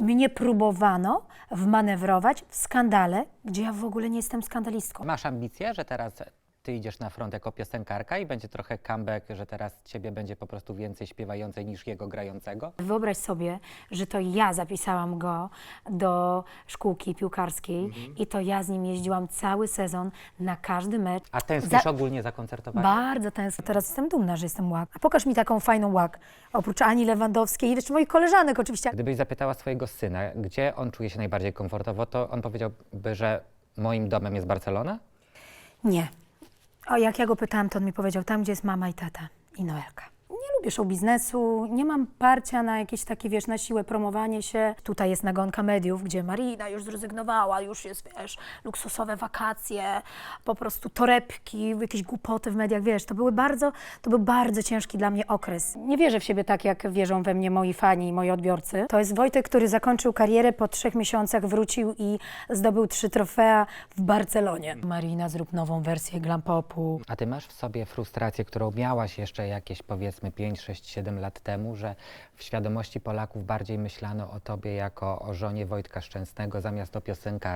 Mnie próbowano wmanewrować w skandale, gdzie ja w ogóle nie jestem skandalistką. Masz ambicje, że teraz ty idziesz na front jako piosenkarka i będzie trochę comeback, że teraz ciebie będzie po prostu więcej śpiewającej niż jego grającego? Wyobraź sobie, że to ja zapisałam go do szkółki piłkarskiej i to ja z nim jeździłam cały sezon na każdy mecz. A tęsknisz Za- ogólnie za koncertowaniem? Bardzo tęsknię. Teraz jestem dumna, że jestem łak. A pokaż mi taką fajną łak. Oprócz Ani Lewandowskiej i jeszcze moich koleżanek oczywiście. Gdybyś zapytała swojego syna, gdzie on czuje się najbardziej komfortowo, to on powiedziałby, że moim domem jest Barcelona? Nie. O, jak ja go pytałam, to on mi powiedział, tam gdzie jest mama i tata i Noelka. Nie lubię show biznesu, nie mam parcia na jakieś takie, wiesz, na siłę promowanie się. Tutaj jest nagonka mediów, gdzie Marina już zrezygnowała, już jest, wiesz, luksusowe wakacje, po prostu torebki, jakieś głupoty w mediach, wiesz, to były bardzo, to był bardzo ciężki dla mnie okres. Nie wierzę w siebie tak, jak wierzą we mnie moi fani i moi odbiorcy. To jest Wojtek, który zakończył karierę, po trzech miesiącach wrócił i zdobył trzy trofea w Barcelonie. Marina, zrób nową wersję glam popu. A ty masz w sobie frustrację, którą miałaś jeszcze jakieś powiedzmy 5, 6, 7 lat temu, że w świadomości Polaków bardziej myślano o tobie jako o żonie Wojtka Szczęsnego zamiast o piosenkarce?